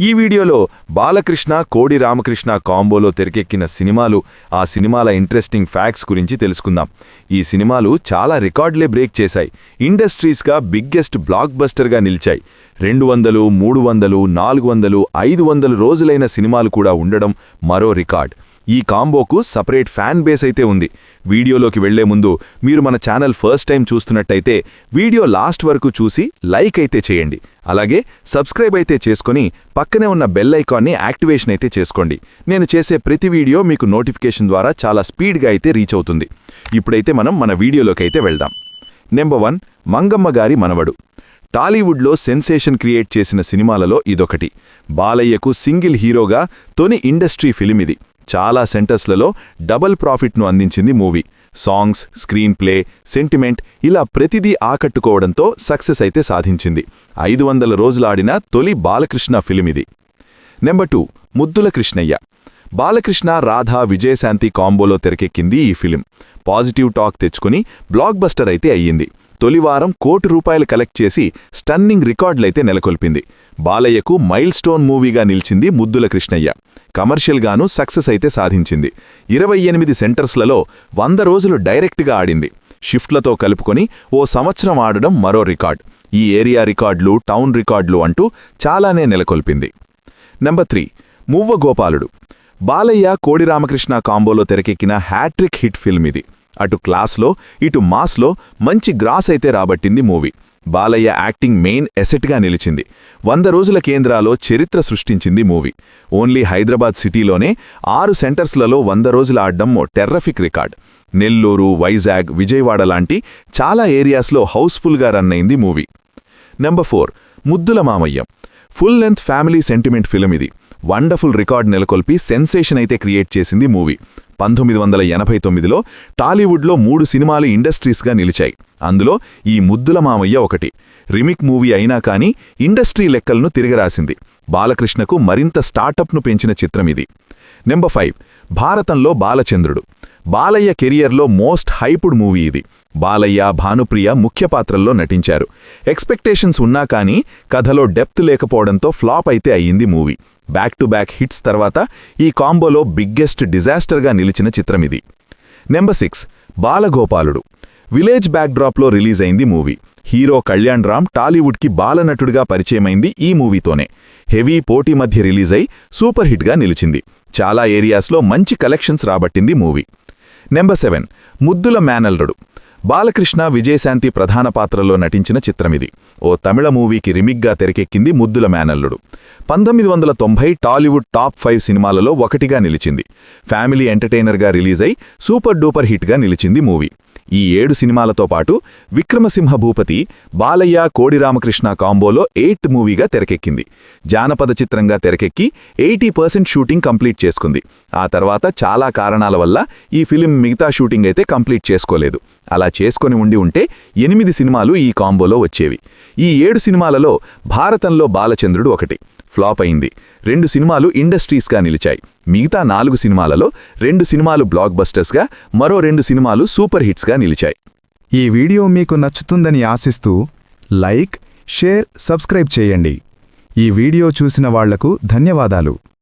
ఈ వీడియోలో బాలకృష్ణ కోడి రామకృష్ణ కాంబోలో తెరకెక్కిన సినిమాలు ఆ సినిమాల ఇంట్రెస్టింగ్ ఫ్యాక్ట్స్ గురించి తెలుసుకుందాం. ఈ సినిమాలు చాలా రికార్డులే బ్రేక్ చేశాయి. ఇండస్ట్రీస్గా బిగ్గెస్ట్ బ్లాక్ బస్టర్గా నిలిచాయి. రెండు వందలు మూడు వందలు నాలుగు వందలు ఐదు వందలు రోజులైన సినిమాలు కూడా ఉండడం మరో రికార్డ్. ఈ కాంబోకు సపరేట్ ఫ్యాన్ బేస్ అయితే ఉంది. వీడియోలోకి వెళ్ళే ముందు మీరు మన ఛానల్ ఫస్ట్ టైం చూస్తున్నట్టయితే వీడియో లాస్ట్ వరకు చూసి లైక్ అయితే చేయండి. అలాగే సబ్స్క్రైబ్ అయితే చేసుకుని పక్కనే ఉన్న బెల్ ఐకాన్ని యాక్టివేషన్ అయితే చేసుకోండి. నేను చేసే ప్రతి వీడియో మీకు నోటిఫికేషన్ ద్వారా చాలా స్పీడ్గా అయితే రీచ్ అవుతుంది. ఇప్పుడైతే మనం మన వీడియోలోకి అయితే వెళ్దాం. నెంబర్ వన్ మంగమ్మ గారి మనవడు. టాలీవుడ్లో సెన్సేషన్ క్రియేట్ చేసిన సినిమాలలో ఇదొకటి. బాలయ్యకు సింగిల్ హీరోగా తొని ఇండస్ట్రీ ఫిలిం ఇది. చాలా సెంటర్స్లలో డబల్ ప్రాఫిట్ను అందించింది movie. Songs screenplay sentiment ఇలా ప్రతిదీ ఆకట్టుకోవడంతో సక్సెస్ అయితే సాధించింది. ఐదు వందల రోజులాడిన తొలి బాలకృష్ణ ఫిలిం ఇది నెంబర్ టూ ముద్దుల కృష్ణయ్య. బాలకృష్ణ రాధా విజయశాంతి కాంబోలో తెరకెక్కింది ఈ ఫిలిం. పాజిటివ్ టాక్ తెచ్చుకుని బ్లాక్ బస్టర్ అయితే అయ్యింది. తొలివారం కోటి రూపాయలు కలెక్ట్ చేసి స్టన్నింగ్ రికార్డులైతే నెలకొల్పింది. బాలయ్యకు మైల్ స్టోన్ మూవీగా నిలిచింది ముద్దుల కృష్ణయ్య. కమర్షియల్గానూ సక్సెస్ అయితే సాధించింది. ఇరవై ఎనిమిది సెంటర్స్లలో వంద రోజులు డైరెక్ట్గా ఆడింది. షిఫ్ట్లతో కలుపుకొని ఓ సంవత్సరం ఆడడం మరో రికార్డ్. ఈ ఏరియా రికార్డులు టౌన్ రికార్డులు అంటూ చాలానే నెలకొల్పింది. నెంబర్ త్రీ మువ్వ గోపాలుడు. బాలయ్య కోడిరామకృష్ణ కాంబోలో తెరకెక్కిన హ్యాట్రిక్ హిట్ ఫిల్మ్ ఇది. అటు క్లాస్లో ఇటు మాస్లో మంచి గ్రాస్ అయితే రాబట్టింది మూవీ. బాలయ్య యాక్టింగ్ మెయిన్ ఎసెట్గా నిలిచింది. వంద రోజుల కేంద్రాలో చరిత్ర సృష్టించింది మూవీ. ఓన్లీ హైదరాబాద్ సిటీలోనే ఆరు సెంటర్స్లలో వంద రోజుల ఆడడం టెర్రఫిక్ రికార్డ్. నెల్లూరు వైజాగ్ విజయవాడ లాంటి చాలా ఏరియాస్లో హౌస్ఫుల్గా రన్ అయింది మూవీ. నెంబర్ ఫోర్ ముద్దుల మామయ్య. Full length family sentiment film ఇది. వండర్ఫుల్ రికార్డ్ నెలకొల్పి సెన్సేషన్ అయితే క్రియేట్ చేసింది మూవీ. పంతొమ్మిది వందల ఎనభై తొమ్మిదిలో టాలీవుడ్లో మూడు సినిమాలు ఇండస్ట్రీస్గా నిలిచాయి. అందులో ఈ ముద్దుల మామయ్య ఒకటి. రిమిక్ మూవీ అయినా కానీ ఇండస్ట్రీ లెక్కలను తిరగరాసింది. బాలకృష్ణకు మరింత స్టార్టప్ను పెంచిన చిత్రం ఇది నెంబర్ ఫైవ్. భారతంలో బాలచంద్రుడు. బాలయ్య కెరియర్లో మోస్ట్ హైపుడ్ మూవీ ఇది. బాలయ్య భానుప్రియ ముఖ్య పాత్రల్లో నటించారు. ఎక్స్పెక్టేషన్స్ ఉన్నా కానీ కథలో డెప్త్ లేకపోవడంతో ఫ్లాప్ అయితే అయ్యింది movie. Back to back hits తర్వాత ఈ కాంబోలో బిగ్గెస్ట్ డిజాస్టర్గా నిలిచిన చిత్రమిది నెంబర్ సిక్స్ బాలగోపాలుడు. విలేజ్ బ్యాక్డ్రాప్లో రిలీజ్ అయింది మూవీ. హీరో కళ్యాణ్ రామ్ టాలీవుడ్కి బాలనటుడిగా పరిచయమైంది ఈ మూవీతోనే. హెవీ పోటీ మధ్య రిలీజ్ అయి సూపర్ హిట్గా నిలిచింది. చాలా ఏరియాస్లో మంచి కలెక్షన్స్ రాబట్టింది మూవీ. నెంబర్ సెవెన్ ముద్దుల మేనల్లుడు. బాలకృష్ణ విజయశాంతి ప్రధాన పాత్రలో నటించిన చిత్రమిది. ఓ తమిళ మూవీకి రిమిగ్గా తెరకెక్కింది ముద్దుల మేనల్లుడు. పంతొమ్మిది వందల తొంభై టాలీవుడ్ టాప్ ఫైవ్ సినిమాలలో ఒకటిగా నిలిచింది. ఫ్యామిలీ ఎంటర్టైనర్గా రిలీజ్ అయి సూపర్ డూపర్ హిట్గా నిలిచింది మూవీ. ఈ ఏడు సినిమాలతో పాటు విక్రమసింహ భూపతి బాలయ్య కోడిరామకృష్ణ కాంబోలో ఎయిట్ మూవీగా తెరకెక్కింది. జానపద చిత్రంగా తెరకెక్కి ఎయిటీ పర్సెంట్ షూటింగ్ కంప్లీట్ చేసుకుంది. ఆ తర్వాత చాలా కారణాల వల్ల ఈ ఫిలిం మిగతా షూటింగ్ అయితే కంప్లీట్ చేసుకోలేదు. అలా చేసుకొని ఉండి ఉంటే ఎనిమిది సినిమాలు ఈ కాంబోలో వచ్చేవి. ఈ ఏడు సినిమాలలో భారతంలో బాలచంద్రుడు ఒకటి ఫ్లాప్ అయింది. రెండు సినిమాలు ఇండస్ట్రీస్గా నిలిచాయి. మిగతా నాలుగు సినిమాలలో రెండు సినిమాలు బ్లాక్ బస్టర్స్గా మరో రెండు సినిమాలు సూపర్ హిట్స్గా నిలిచాయి. ఈ వీడియో మీకు నచ్చుతుందని ఆశిస్తూ లైక్ షేర్ సబ్స్క్రైబ్ చేయండి. ఈ వీడియో చూసిన వాళ్ళకు ధన్యవాదాలు.